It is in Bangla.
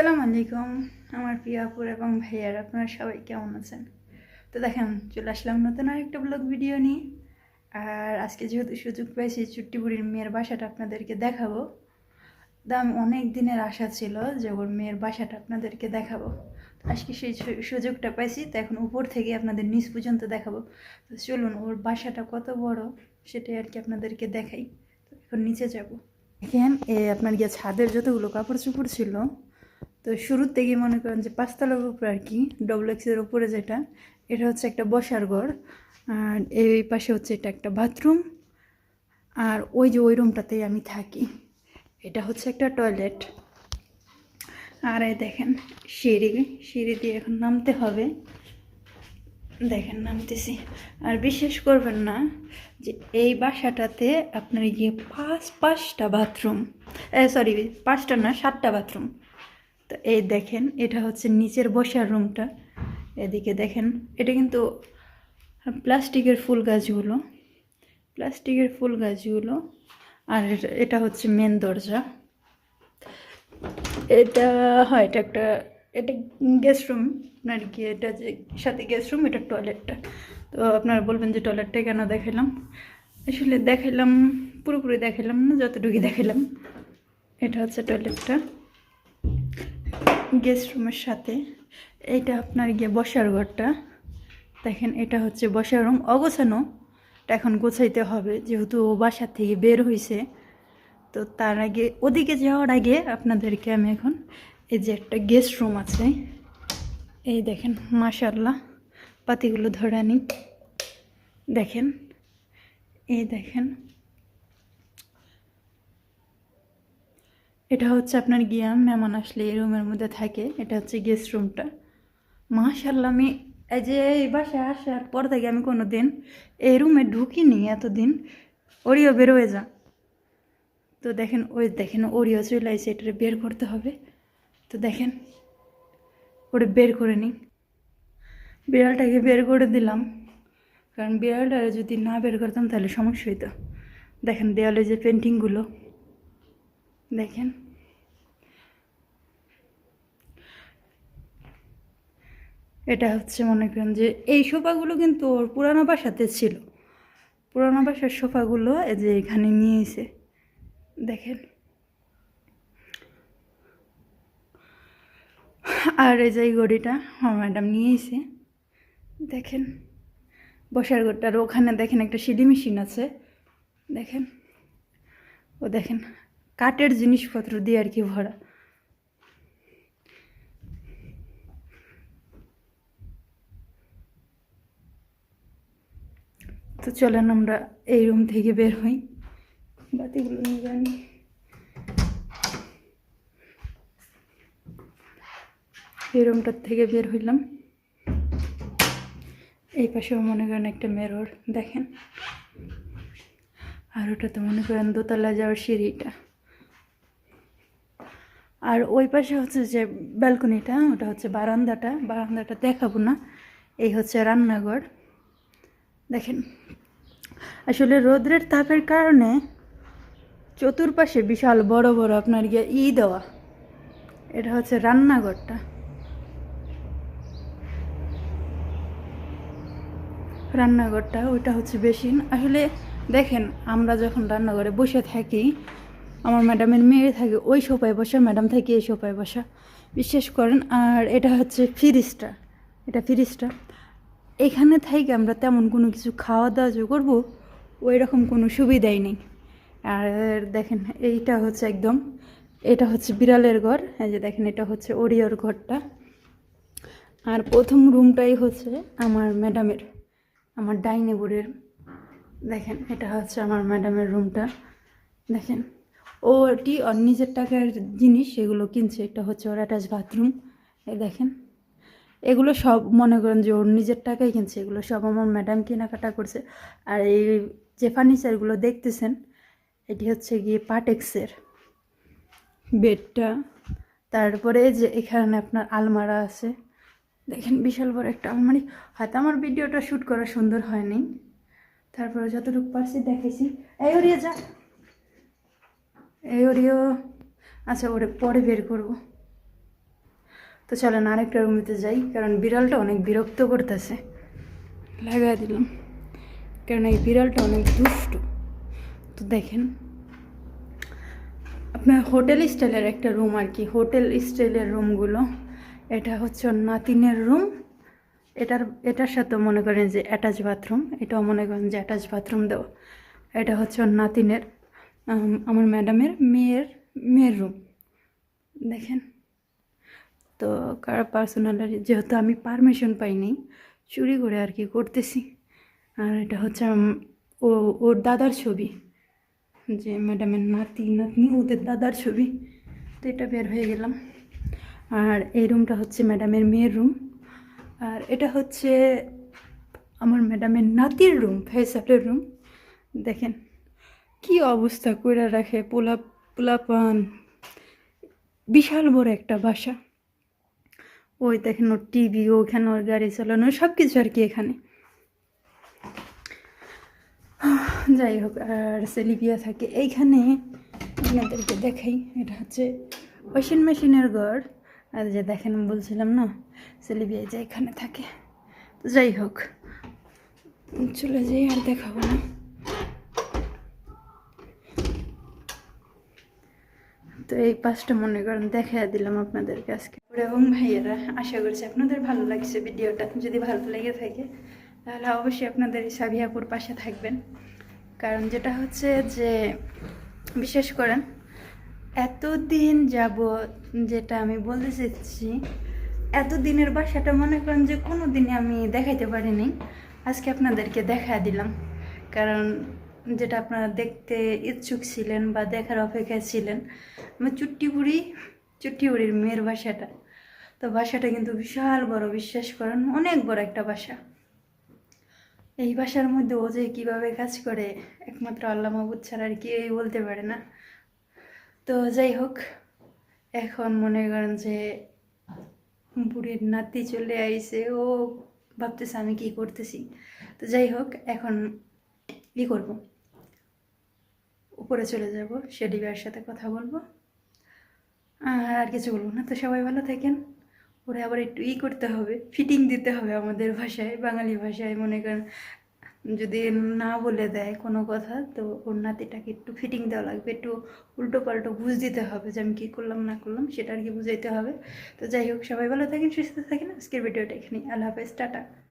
আসসালামু আলাইকুম, আমার প্রিয় আপুর এবং ভাইয়ার, আপনারা সবাই কেমন আছেন? তো দেখেন, চলে আসলাম নতুন আরেকটা ব্লগ ভিডিও নিয়ে। আর আজকে যেহেতু সুযোগ পেয়েছি চুট্টি বুড়ির মেয়ের বাসাটা আপনাদেরকে দেখাবো। আমি অনেক দিনের আশা ছিল যে ওর মেয়ের বাসাটা আপনাদেরকে দেখাবো। আজকে সেই সুযোগটা পাইছি, তো এখন উপর থেকে আপনাদের নিচ পর্যন্ত দেখাবো। তো চলুন, ওর বাসাটা কত বড় সেটাই আর কি আপনাদেরকে দেখাই। তো এখন নিচে যাব। দেখেন এ আপনার গিয়ে ছাদের যতগুলো কাপড় চোপড় ছিল তো শুরুর থেকে মনে করেন যে পাঁচতলার উপরে আর কি ডবল এক্সের উপরে যেটা, এটা হচ্ছে একটা বসার ঘর, আর এই পাশে হচ্ছে এটা একটা বাথরুম আর ওই যে ওই রুমটাতেই আমি থাকি। এটা হচ্ছে একটা টয়লেট আর এই দেখেন সিঁড়ি সিঁড়ি দিয়ে এখন নামতে হবে। দেখেন নামতেছি। আর বিশ্বাস করবেন না যে এই বাসাটাতে আপনার গিয়ে পাঁচ, পাঁচটা বাথরুম সরি পাঁচটা না, সাতটা বাথরুম তো এই দেখেন, এটা হচ্ছে নিচের বসার রুমটা। এদিকে দেখেন, এটা কিন্তু প্লাস্টিকের ফুল গাছগুলো। প্লাস্টিকের ফুল গাছগুলো, আর এটা- হচ্ছে মেন দরজা। এটা, হয়, এটা একটা, এটা গেস্ট রুম আপনার কি এটা যে সাথে গেস্ট রুম এটা টয়লেটটা তো আপনারা বলবেন যে টয়লেটটা কেন দেখালাম? আসলে দেখালাম, পুরোপুরি দেখালাম না যতটুকু দেখালাম, এটা হচ্ছে টয়লেটটা গেস্ট রুমের সাথে, এইটা আপনার গিয়ে বসার ঘরটা। দেখেন, এটা হচ্ছে বসার রুম। অগোছানো, এটা এখন গোছাইতে হবে, যেহেতু ও বাসা থেকে বের হয়েছে তো তার আগে, ওদিকে যাওয়ার আগে আপনাদেরকে আমি এখন এই যে একটা গেস্ট রুম আছে, এই দেখেন মাশাল্লাহ পাতিগুলো ধরে আনি। দেখেন, এই দেখেন এটা হচ্ছে আপনার গিয়া মেহমান আসলে এই রুমের মধ্যে থাকে। এটা হচ্ছে গেস্ট রুমটা মাশাল্লাহ আমি এই যে এই বাসায় আসার পর থেকে আমি কোনো দিন এই রুমে ঢুকিনি এতদিন। ওরিও বেরোয় যা। তো দেখেন, ওই দেখেন ওরিও চলে আসছে এটা বের করতে হবে। তো দেখেন ওটা বের করে নিই। বিড়ালটাকে বের করে দিলাম। কারণ বিড়ালটা যদি না বের করতাম তাহলে সমস্যা হইতো। দেখেন, দেওয়ালে যে পেন্টিংগুলো দেখেন। এটা হচ্ছে মনে করেন যে এই সোফাগুলো কিন্তু ওর পুরানো বাসাতে ছিল। পুরানো বাসার সোফাগুলো এই যে এখানে নিয়ে এসে দেখেন। আর এই যে এই গড়িটা আমার ম্যাডাম নিয়ে এসে দেখেন। বসার ঘরটা আর ওখানে দেখেন একটা সিডি মেশিন আছে। দেখেন। ও দেখেন। কাঠের জিনিসপত্র দিয়ে আর কি ভরা। তো চলেন আমরা এই রুম থেকে বের হই। বাতিগুলো নিয়ে জানি এই রুমটার থেকে বের হইলাম। এই পাশেও মনে করেন একটা মেরর দেখেন। আর ওটা তো মনে করেন দোতলা যাওয়ার সিঁড়িটা। আর ওই পাশে হচ্ছে যে ব্যালকনিটা, ওটা হচ্ছে বারান্দাটা বারান্দাটা দেখাবো না। এই হচ্ছে রান্নাঘর। দেখেন, আসলে রোদ্রের তাপের কারণে চতুর্পাশে বিশাল বড় বড় আপনার গিয়ে ই দেওয়া। এটা হচ্ছে রান্নাঘরটা। রান্নাঘরটা, ওইটা হচ্ছে বেসিন। আসলে দেখেন, আমরা যখন রান্নাঘরে বসে থাকি আমার ম্যাডামের মেয়ে থাকে, ওই সোফায় বসা ম্যাডাম থাকে এই সোফায় বসা। বিশ্বাস করেন, আর এটা হচ্ছে ফ্রিজটা এটা ফ্রিজটা এখানে থেকে আমরা তেমন কোনো কিছু খাওয়া দাওয়া যে করব, ওই রকম কোনো সুবিধাই নেই। আর দেখেন, এইটা হচ্ছে একদম, এটা হচ্ছে বিড়ালের ঘর, এই যে দেখেন, এটা হচ্ছে ওরিয়র ঘরটা। আর প্রথম রুমটাই হচ্ছে আমার ম্যাডামের আমার ডাইনে বোর্ডের দেখেন, এটা হচ্ছে আমার ম্যাডামের রুমটা দেখেন ও এটি ওর নিজের টাকার জিনিস সেগুলো কিনছে। এটা হচ্ছে ওর অ্যাটাচ বাথরুম এই দেখেন। এগুলো সব মনে করেন যে ওর নিজের টাকাই কিনছে। এগুলো সব আমার ম্যাডাম কেনাকাটা করছে। আর এই যে ফার্নিচারগুলো দেখতেছেন, এটি হচ্ছে গিয়ে পাটেক্সের বেডটা। তারপরে যে এখানে আপনার আলমারা আছে। দেখেন বিশাল বড় একটা আলমারি। হয়তো আমার ভিডিওটা শ্যুট করা সুন্দর হয়নি। তারপরে যতটুকু পারছি দেখেছি এই ওরিয়া যা। এই ওরিও। আচ্ছা ওরে পরে বের করব। তো চলেন আরেকটা রুমেতে যাই, কারণ বিড়ালটা অনেক বিরক্ত করতেছে। লাগাই দিলাম, কারণ এই বিড়ালটা অনেক দুষ্টু। তো দেখেন, আপনার হোটেল স্টাইলের একটা রুম আর কি। হোটেল স্টাইলের রুমগুলো, এটা হচ্ছে নাতিনের রুম। এটার এটার সাথে মনে করেন যে অ্যাটাচ বাথরুম। এটাও মনে করেন যে অ্যাটাচ বাথরুম দেওয়া। এটা হচ্ছে নাতিনের আমার ম্যাডামের মেয়ের মেয়ের রুম দেখেন। তো কার পার্সোনালি যেহেতু আমি পারমিশন পাইনি, চুরি করে আর কি করতেছি। আর এটা হচ্ছে ও, ওর দাদার ছবি। যে ম্যাডামের নাতি, নাতনি, ওদের দাদার ছবি। তো এটা বের হয়ে গেলাম। আর এই রুমটা হচ্ছে ম্যাডামের মেয়ের রুম আর এটা হচ্ছে আমার ম্যাডামের নাতির রুম ফেসালের রুম দেখেন। কি অবস্থা করে রাখে পোলা, পোলাপান? বিশাল বড় একটা বাসা। ওই দেখেন ওর টিভি ওখানে ওর গাড়ি চালানো সব কিছু আর কি এখানে। যাই হোক, আর সেলিপিয়া থাকে। এইখানে আপনাদেরকে দেখাই, এটা হচ্ছে ওয়াশিং মেশিনের ঘর। আর যে দেখেন বলছিলাম না সেলিপিয়া যে এখানে থাকে। যাই হোক, চলে যাই, আর দেখাবো না। তো এই পাঁচটা মনে করেন দেখা দিলাম আপনাদেরকে আজকে। এবং ভাইয়েরা, আশা করছি আপনাদের ভালো লাগছে ভিডিওটা। যদি ভালো লেগে থাকে, তাহলে অবশ্যই আপনাদের সাবিয়াপুর পাশে থাকবেন। কারণ যেটা হচ্ছে যে, বিশেষ করেন, এতদিন যাব যেটা আমি বলতে চাইছি এতদিনের বাসাটা মনে করেন যে কোনো দিনে আমি দেখাইতে পারিনি। আজকে আপনাদেরকে দেখা দিলাম। কারণ যেটা আপনারা দেখতে ইচ্ছুক ছিলেন বা দেখার অপেক্ষায় ছিলেন, আমার চুট্টিপুরি, চুট্টিপুরির মেয়ের বাসাটা। তো বাসাটা কিন্তু বিশাল বড়, বিশ্বাস করেন, অনেক বড় একটা বাসা। এই বাসার মধ্যে ও যে কীভাবে কাজ করে, একমাত্র আল্লাহ মাহবুদ ছাড়া আর কেউই বলতে পারে না। তো যাই হোক, এখন মনে করেন যে বুড়ির নাতি চলে আইছে, ও ভাবতেছে আমি কি করতেছি। তো যাই হোক, এখন ই করব? উপরে চলে যাব শেডিবার সাথে কথা বলব। আর কিছু বলব না, তো সবাই ভালো থাকেন। ওরে আবার একটু ই করতে হবে ফিটিং দিতে হবে আমাদের ভাষায়, বাঙালি ভাষায়, মনে করেন যদি না বলে দেয় কোনো কথা, তো ওর নাতিটাকে একটু ফিটিং দেওয়া লাগবে, একটু উল্টো পাল্টো বুঝ দিতে হবে যে আমি কী করলাম, না করলাম, সেটা আর কি বুঝাইতে হবে। তো যাই হোক, সবাই ভালো থাকেন, সুস্থ থাকেন। আজকের ভিডিওটা এখানে আল্লাহ হাফেজ, টাটা।